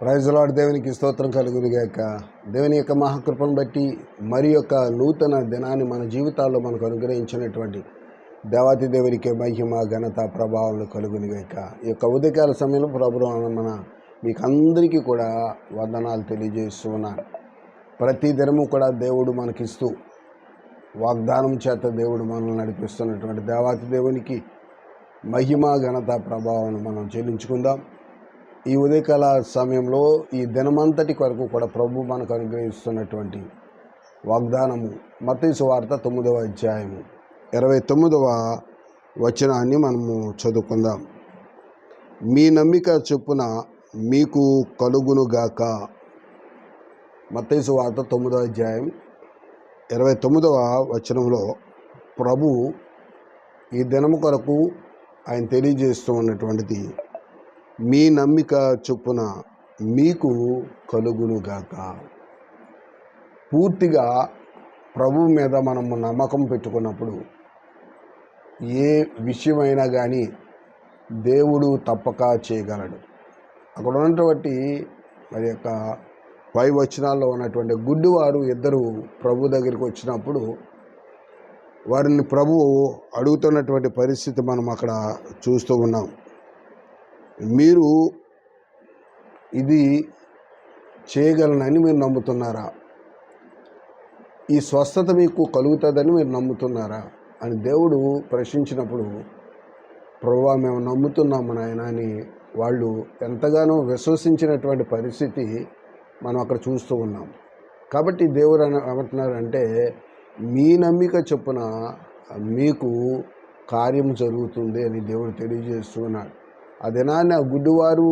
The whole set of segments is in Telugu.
ప్రైజ్లాడ్ దేవునికి స్తోత్రం కలుగునిగాక. దేవుని యొక్క మహాకృపను బట్టి మరి యొక్క నూతన దినాన్ని మన జీవితాల్లో మనకు అనుగ్రహించినటువంటి దేవాతి దేవునికి మహిమ ఘనత ప్రభావాలు కలుగునిగాక. ఈ యొక్క ఉదయకాల సమయంలో ప్రభు మన మీకు అందరికీ కూడా వందనాలు తెలియజేస్తూ ఉన్నాను. ప్రతి దినము కూడా దేవుడు మనకిస్తూ వాగ్దానం చేత దేవుడు మనల్ని నడిపిస్తున్నటువంటి దేవాతి దేవునికి మహిమ ఘనత ప్రభావాన్ని మనం చెల్లించుకుందాం. ఈ ఉదయకాల సమయంలో ఈ దినమంతటి కొరకు కూడా ప్రభు మనకు అనుగ్రహిస్తున్నటువంటి వాగ్దానము మతీసు వార్త తొమ్మిదవ అధ్యాయము ఇరవై తొమ్మిదవ వచనాన్ని మనము చదువుకుందాం. మీ నమ్మిక చొప్పున మీకు కలుగునుగాక. మతీసు వార్త తొమ్మిదవ అధ్యాయం ఇరవై తొమ్మిదవ వచనంలో ప్రభు ఈ దినము కొరకు ఆయన తెలియజేస్తూ ఉన్నటువంటిది మీ నమ్మిక చొప్పున మీకు కలుగునుగాక. పూర్తిగా ప్రభు మీద మనము నమ్మకం పెట్టుకున్నప్పుడు ఏ విషయమైనా కానీ దేవుడు తప్పక చేయగలడు. అక్కడ ఉన్నటువంటి మరి యొక్క పై వచనాల్లో ఉన్నటువంటి గుడ్డివారు ఇద్దరు ప్రభు దగ్గరికి వచ్చినప్పుడు వారిని ప్రభువు అడుగుతున్నటువంటి పరిస్థితి మనం అక్కడ చూస్తూ ఉన్నాం. మీరు ఇది చేయగలనని మీరు నమ్ముతున్నారా? ఈ స్వస్థత మీకు కలుగుతుందని మీరు నమ్ముతున్నారా? అని దేవుడు ప్రశ్నించినప్పుడు ప్రభు మేము నమ్ముతున్నాము నాయన అని వాళ్ళు ఎంతగానో విశ్వసించినటువంటి పరిస్థితి మనం అక్కడ చూస్తూ ఉన్నాం. కాబట్టి దేవుడు అని ఏమంటున్నారంటే మీ నమ్మిక చొప్పున మీకు కార్యం జరుగుతుంది అని దేవుడు తెలియజేస్తున్నాడు ఆ దినాన్ని ఆ గుడ్డివారు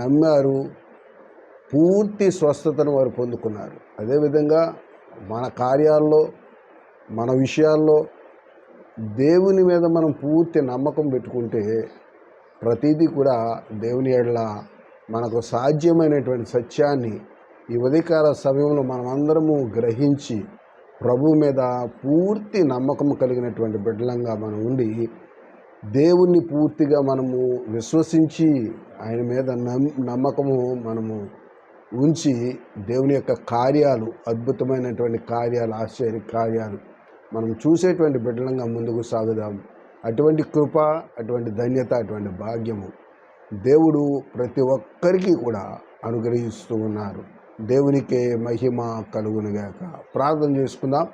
నమ్మారు. పూర్తి స్వస్థతను వారు పొందుకున్నారు. అదేవిధంగా మన కార్యాల్లో మన విషయాల్లో దేవుని మీద మనం పూర్తి నమ్మకం పెట్టుకుంటే ప్రతిదీ కూడా దేవుని ఎడల మనకు సాధ్యమైనటువంటి సత్యాన్ని ఈ ఉదయకాల సమయంలో మనమందరము గ్రహించి ప్రభు మీద పూర్తి నమ్మకం కలిగినటువంటి బిడ్డలంగా మనం ఉండి దేవుణ్ణి పూర్తిగా మనము విశ్వసించి ఆయన మీద నమ్ నమ్మకము మనము ఉంచి దేవుని యొక్క కార్యాలు అద్భుతమైనటువంటి కార్యాలు ఆశ్చర్య కార్యాలు మనం చూసేటువంటి బిడ్డలంగా ముందుకు సాగుదాం. అటువంటి కృప అటువంటి ధన్యత అటువంటి భాగ్యము దేవుడు ప్రతి ఒక్కరికి కూడా అనుగ్రహిస్తూ ఉన్నారు. దేవునికే మహిమ కలుగునుగాక. ప్రార్థన చేసుకుందాం.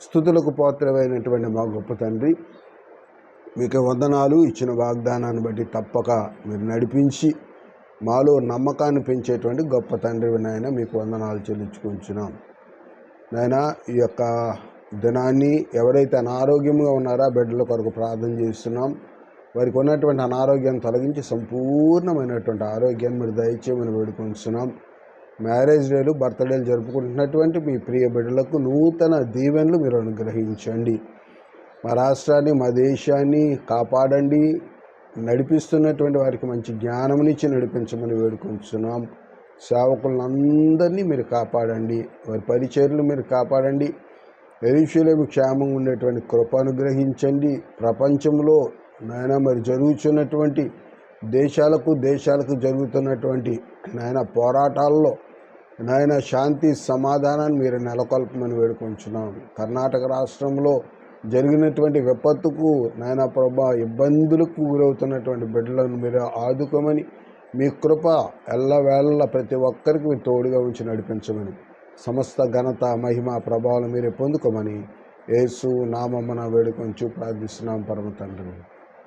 స్థుతులకు పాత్రమైనటువంటి మా గొప్ప తండ్రి మీకు వందనాలు. ఇచ్చిన వాగ్దానాన్ని బట్టి తప్పక మీరు నడిపించి మాలో నమ్మకాన్ని పెంచేటువంటి గొప్ప తండ్రి నాయన మీకు వందనాలు చెల్లించుకుంటున్నాం. నాయన ఈ యొక్క దినాన్ని ఎవరైతే అనారోగ్యంగా ఉన్నారో బిడ్డల కొరకు ప్రార్థన చేస్తున్నాం. వారికి ఉన్నటువంటి అనారోగ్యాన్ని తొలగించి సంపూర్ణమైనటువంటి ఆరోగ్యాన్ని మీరు దయచేయమని వేడుకుంటున్నాం. మ్యారేజ్ డేలు బర్త్డేలు జరుపుకుంటున్నటువంటి మీ ప్రియ బిడ్డలకు నూతన దీవెనలు మీరు అనుగ్రహించండి. మా రాష్ట్రాన్ని మా దేశాన్ని కాపాడండి. నడిపిస్తున్నటువంటి వారికి మంచి జ్ఞానమునిచ్చి నడిపించమని వేడుకుంటున్నాం సేవకులందరినీ మీరు కాపాడండి. వారి పరిచర్లు మీరు కాపాడండి. ఎరుషులేమి క్షేమంగా ఉండేటువంటి కృప అనుగ్రహించండి. ప్రపంచంలో నాయన మరి జరుగుతున్నటువంటి దేశాలకు దేశాలకు జరుగుతున్నటువంటి నాయన పోరాటాల్లో నాయన శాంతి సమాధానాన్ని మీరు నెలకొల్పమని వేడుకుంటున్నాం కర్ణాటక రాష్ట్రంలో జరిగినటువంటి విపత్తుకు నాయన ప్రభా ఇబ్బందులకు గురవుతున్నటువంటి బిడ్డలను మీరు ఆదుకోమని మీ కృప ఎల్లవేళ ప్రతి ఒక్కరికి మీరు తోడుగా ఉంచి నడిపించమని సమస్త ఘనత మహిమ ప్రభావాలు మీరే పొందుకోమని యేసు నామమ్మన వేడుకొంచు ప్రార్థిస్తున్నాం పరమ తండ్రి.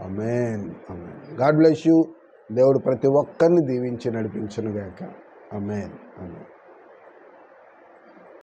Amen amen God bless you. దేవుడు ప్రతి ఒక్కరిని దీవించి నడిపించనుగాక. అమేన్ అమేన్